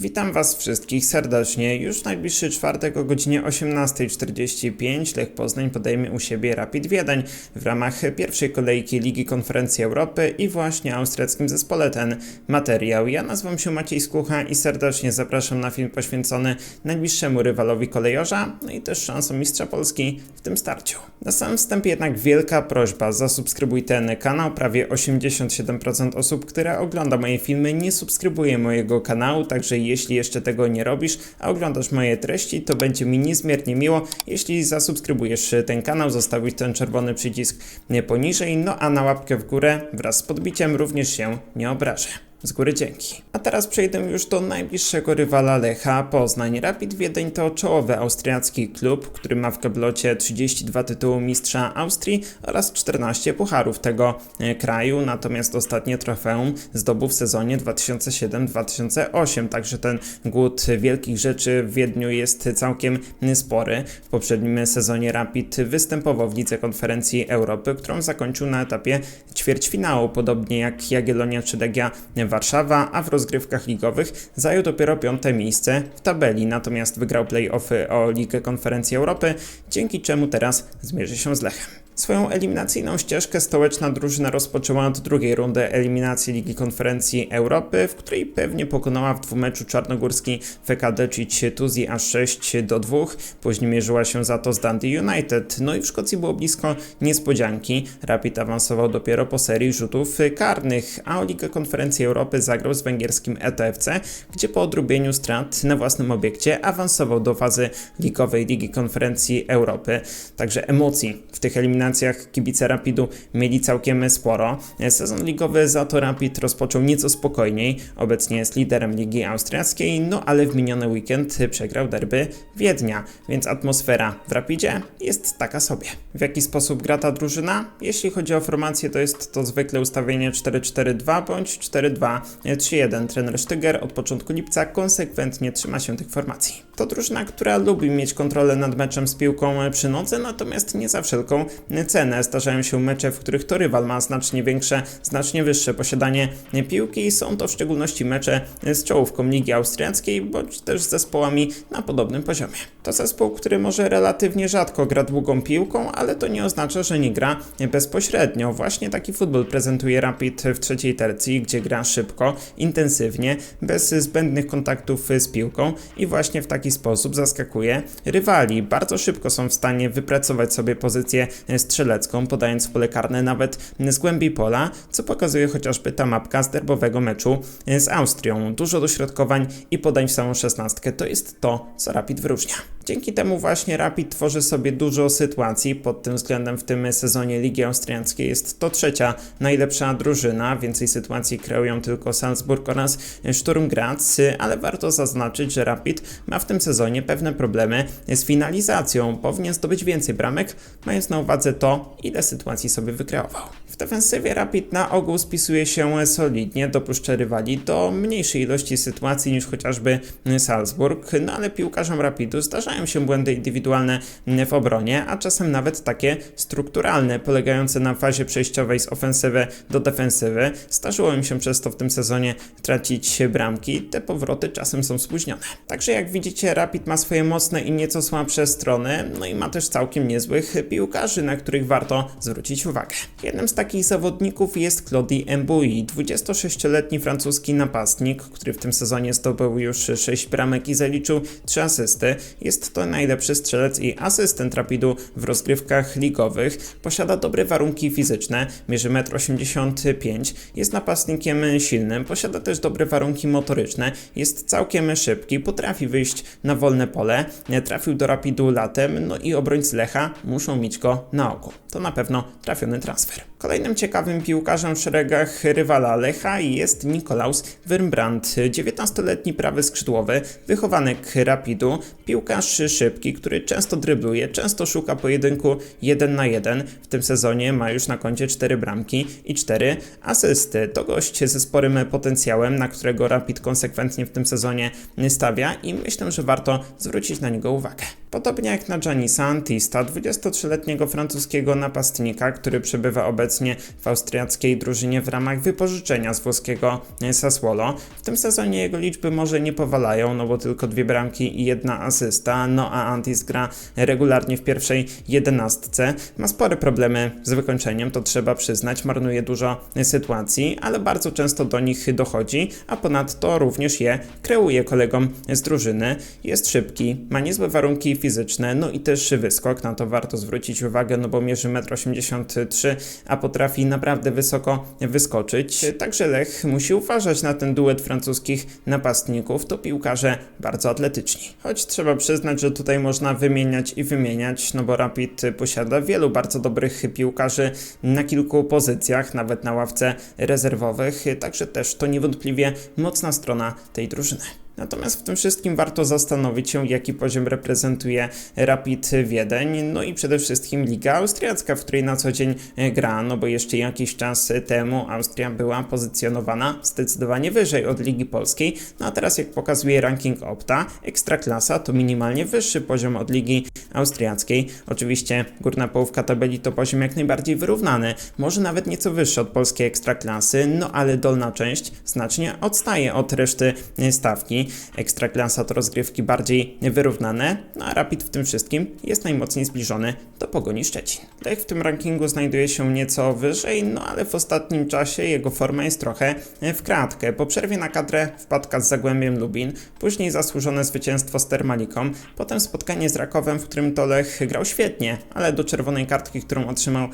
Witam Was wszystkich serdecznie. Już w najbliższy czwartek o godzinie 18.45 Lech Poznań podejmie u siebie Rapid Wiedeń w ramach pierwszej kolejki Ligi Konferencji Europy i właśnie austriackim zespole ten materiał. Ja nazywam się Maciej Skucha i serdecznie zapraszam na film poświęcony najbliższemu rywalowi kolejorza, no i też szansą mistrza Polski w tym starciu. Na samym wstępie jednak wielka prośba, zasubskrybuj ten kanał. Prawie 87% osób, które ogląda moje filmy nie subskrybuje mojego kanału, także jeśli jeszcze tego nie robisz, a oglądasz moje treści, to będzie mi niezmiernie miło, jeśli zasubskrybujesz ten kanał, zostawisz ten czerwony przycisk poniżej, no a na łapkę w górę wraz z podbiciem również się nie obrażę. Z góry dzięki. A teraz przejdę już do najbliższego rywala Lecha, Poznań. Rapid Wiedeń to czołowy austriacki klub, który ma w kablocie 32 tytuły mistrza Austrii oraz 14 pucharów tego e, kraju, natomiast ostatnie trofeum zdobył w sezonie 2007-2008, także ten głód wielkich rzeczy w Wiedniu jest całkiem spory. W poprzednim sezonie Rapid występował w Lidze Konferencji Europy, którą zakończył na etapie ćwierćfinału, podobnie jak Jagiellonia czy Legia Warszawa, a w rozgrywkach ligowych zajął dopiero piąte miejsce w tabeli, natomiast wygrał play-offy o Ligę Konferencji Europy, dzięki czemu teraz zmierzy się z Lechem. Swoją eliminacyjną ścieżkę stołeczna drużyna rozpoczęła od drugiej rundy eliminacji Ligi Konferencji Europy, w której pewnie pokonała w dwumeczu czarnogórski FKD Tuzi aż 6 do 2. Później mierzyła się za to z Dundee United. No i w Szkocji było blisko niespodzianki. Rapid awansował dopiero po serii rzutów karnych, a o Ligę Konferencji Europy zagrał z węgierskim ETFC, gdzie po odrobieniu strat na własnym obiekcie awansował do fazy ligowej Ligi Konferencji Europy. Także emocji w tych eliminacjach kibice Rapidu mieli całkiem sporo. Sezon ligowy za to Rapid rozpoczął nieco spokojniej. Obecnie jest liderem Ligi Austriackiej, no ale w miniony weekend przegrał derby Wiednia, więc atmosfera w Rapidzie jest taka sobie. W jaki sposób gra ta drużyna? Jeśli chodzi o formację, to jest to zwykle ustawienie 4-4-2 bądź 4-2-3-1. Trener Sztyger od początku lipca konsekwentnie trzyma się tych formacji. To drużyna, która lubi mieć kontrolę nad meczem z piłką przy nodze, natomiast nie za wszelką cenę. Zdarzają się mecze, w których to rywal ma znacznie większe, znacznie wyższe posiadanie piłki i są to w szczególności mecze z czołówką Ligi Austriackiej, bądź też z zespołami na podobnym poziomie. To zespół, który może relatywnie rzadko gra długą piłką, ale to nie oznacza, że nie gra bezpośrednio. Właśnie taki futbol prezentuje Rapid w trzeciej tercji, gdzie gra szybko, intensywnie, bez zbędnych kontaktów z piłką i właśnie w taki sposób zaskakuje rywali. Bardzo szybko są w stanie wypracować sobie pozycję strzelecką, podając pole karne nawet z głębi pola, co pokazuje chociażby ta mapka z derbowego meczu z Austrią. Dużo dośrodkowań i podań w samą szesnastkę to jest to, co Rapid wyróżnia. Dzięki temu właśnie Rapid tworzy sobie dużo sytuacji. Pod tym względem w tym sezonie Ligi Austriackiej jest to trzecia najlepsza drużyna. Więcej sytuacji kreują tylko Salzburg oraz Sturm Graz, ale warto zaznaczyć, że Rapid ma w tym sezonie pewne problemy z finalizacją. Powinien zdobyć więcej bramek, mając na uwadze to, ile sytuacji sobie wykreował. Defensywie Rapid na ogół spisuje się solidnie, dopuszcza rywali do mniejszej ilości sytuacji niż chociażby Salzburg, no ale piłkarzom Rapidu zdarzają się błędy indywidualne w obronie, a czasem nawet takie strukturalne, polegające na fazie przejściowej z ofensywy do defensywy. Zdarzyło im się przez to w tym sezonie tracić bramki, te powroty czasem są spóźnione. Także jak widzicie, Rapid ma swoje mocne i nieco słabsze strony, no i ma też całkiem niezłych piłkarzy, na których warto zwrócić uwagę. Jednym z takich zawodników jest Claudie Mbui, 26-letni francuski napastnik, który w tym sezonie zdobył już 6 bramek i zaliczył 3 asysty. Jest to najlepszy strzelec i asystent Rapidu w rozgrywkach ligowych. Posiada dobre warunki fizyczne, mierzy 1,85 m, jest napastnikiem silnym, posiada też dobre warunki motoryczne, jest całkiem szybki, potrafi wyjść na wolne pole, trafił do Rapidu latem, no i obrońcy Lecha muszą mieć go na oku. To na pewno trafiony transfer. Kolejnym ciekawym piłkarzem w szeregach rywala Lecha jest Nikolaus Wyrmbrandt, 19-letni prawy skrzydłowy, wychowanek Rapidu, piłkarz szybki, który często drybluje, często szuka pojedynku 1 na 1. W tym sezonie ma już na koncie 4 bramki i 4 asysty. To gość ze sporym potencjałem, na którego Rapid konsekwentnie w tym sezonie stawia i myślę, że warto zwrócić na niego uwagę. Podobnie jak na Giannisa Antista, 23-letniego francuskiego napastnika, który przebywa obecnie w austriackiej drużynie w ramach wypożyczenia z włoskiego e, Sassuolo. W tym sezonie jego liczby może nie powalają, no bo tylko dwie bramki i jedna asysta, no a Antis gra regularnie w pierwszej jedenastce. Ma spore problemy z wykończeniem, to trzeba przyznać, marnuje dużo e, sytuacji, ale bardzo często do nich dochodzi, a ponadto również je kreuje kolegom z drużyny. Jest szybki, ma niezłe warunki fizyczne, no i też wyskok, na to warto zwrócić uwagę, no bo mierzy 1,83 m, a potrafi naprawdę wysoko wyskoczyć. Także Lech musi uważać na ten duet francuskich napastników, to piłkarze bardzo atletyczni. Choć trzeba przyznać, że tutaj można wymieniać i wymieniać, no bo Rapid posiada wielu bardzo dobrych piłkarzy na kilku pozycjach, nawet na ławce rezerwowych, także też to niewątpliwie mocna strona tej drużyny. Natomiast w tym wszystkim warto zastanowić się, jaki poziom reprezentuje Rapid Wiedeń, no i przede wszystkim Liga Austriacka, w której na co dzień e, gra, no bo jeszcze jakiś czas temu Austria była pozycjonowana zdecydowanie wyżej od Ligi Polskiej, no a teraz jak pokazuje ranking Opta, Ekstraklasa to minimalnie wyższy poziom od Ligi Austriackiej. Oczywiście górna połówka tabeli to poziom jak najbardziej wyrównany, może nawet nieco wyższy od polskiej Ekstraklasy, no ale dolna część znacznie odstaje od reszty e, stawki. Ekstraklasa to rozgrywki bardziej wyrównane, no a Rapid w tym wszystkim jest najmocniej zbliżony do Pogoni Szczecin. Lech w tym rankingu znajduje się nieco wyżej, no ale w ostatnim czasie jego forma jest trochę w kratkę. Po przerwie na kadrę wpadka z Zagłębiem Lubin, później zasłużone zwycięstwo z Termaliką, potem spotkanie z Rakowem, w którym to Lech grał świetnie, ale do czerwonej kartki, którą otrzymał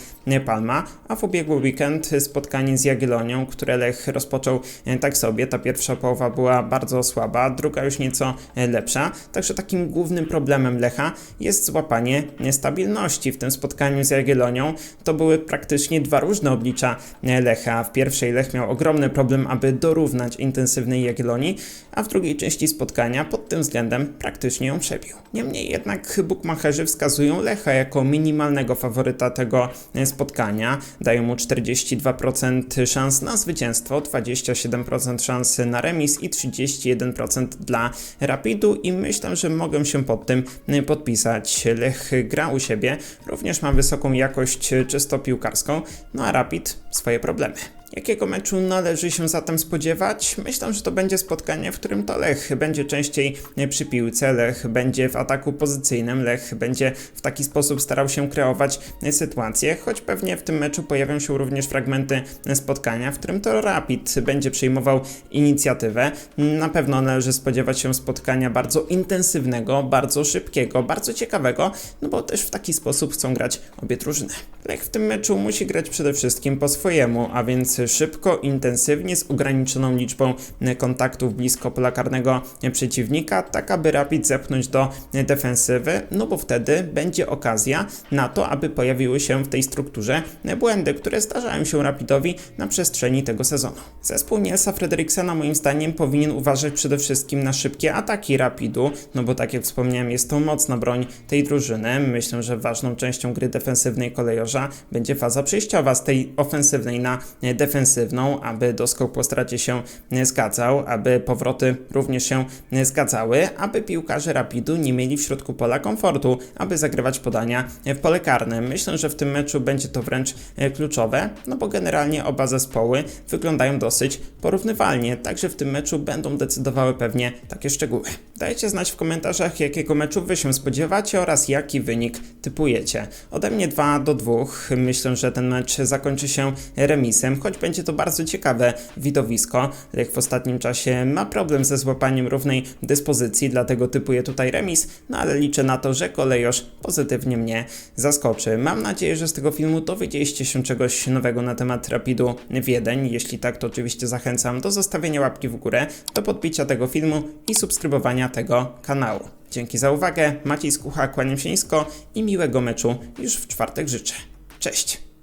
Palma, a w ubiegły weekend spotkanie z Jagiellonią, które Lech rozpoczął tak sobie. Ta pierwsza połowa była bardzo słaba, druga już nieco lepsza, także takim głównym problemem Lecha jest złapanie stabilności. W tym spotkaniu z Jagiellonią to były praktycznie dwa różne oblicza Lecha. W pierwszej Lech miał ogromny problem, aby dorównać intensywnej Jagiellonii, a w drugiej części spotkania pod tym względem praktycznie ją przebił. Niemniej jednak bukmacherzy wskazują Lecha jako minimalnego faworyta tego spotkania. Dają mu 42% szans na zwycięstwo, 27% szans na remis i 31% dla Rapidu i myślę, że mogę się pod tym podpisać. Lech gra u siebie, również ma wysoką jakość czysto piłkarską, no a Rapid swoje problemy. Jakiego meczu należy się zatem spodziewać? Myślę, że to będzie spotkanie, w którym to Lech będzie częściej przy piłce, Lech będzie w ataku pozycyjnym, Lech będzie w taki sposób starał się kreować sytuację, choć pewnie w tym meczu pojawią się również fragmenty spotkania, w którym to Rapid będzie przejmował inicjatywę. Na pewno należy spodziewać się spotkania bardzo intensywnego, bardzo szybkiego, bardzo ciekawego, no bo też w taki sposób chcą grać obie drużyny. Lech w tym meczu musi grać przede wszystkim po swojemu, a więc szybko, intensywnie, z ograniczoną liczbą kontaktów blisko pola karnego przeciwnika, tak aby Rapid zepchnąć do defensywy, no bo wtedy będzie okazja na to, aby pojawiły się w tej strukturze błędy, które zdarzają się Rapidowi na przestrzeni tego sezonu. Zespół Nielsa Frederiksena moim zdaniem powinien uważać przede wszystkim na szybkie ataki Rapidu, no bo tak jak wspomniałem jest to mocna broń tej drużyny. Myślę, że ważną częścią gry defensywnej kolejorza będzie faza przejściowa z tej ofensywnej na defensywną, aby doskok po stracie się zgadzał, aby powroty również się zgadzały, aby piłkarze Rapidu nie mieli w środku pola komfortu, aby zagrywać podania w pole karne. Myślę, że w tym meczu będzie to wręcz kluczowe, no bo generalnie oba zespoły wyglądają dosyć porównywalnie, także w tym meczu będą decydowały pewnie takie szczegóły. Dajcie znać w komentarzach, jakiego meczu wy się spodziewacie oraz jaki wynik typujecie. Ode mnie 2 do 2. Myślę, że ten mecz zakończy się remisem, choć będzie to bardzo ciekawe widowisko. Lech w ostatnim czasie ma problem ze złapaniem równej dyspozycji, dlatego typuję tutaj remis, no ale liczę na to, że kolejosz pozytywnie mnie zaskoczy. Mam nadzieję, że z tego filmu dowiedzieliście się czegoś nowego na temat Rapidu Wiedeń. Jeśli tak, to oczywiście zachęcam do zostawienia łapki w górę, do podbicia tego filmu i subskrybowania tego kanału. Dzięki za uwagę, Maciej Skucha, kłaniam się nisko i miłego meczu już w czwartek życzę. Cześć!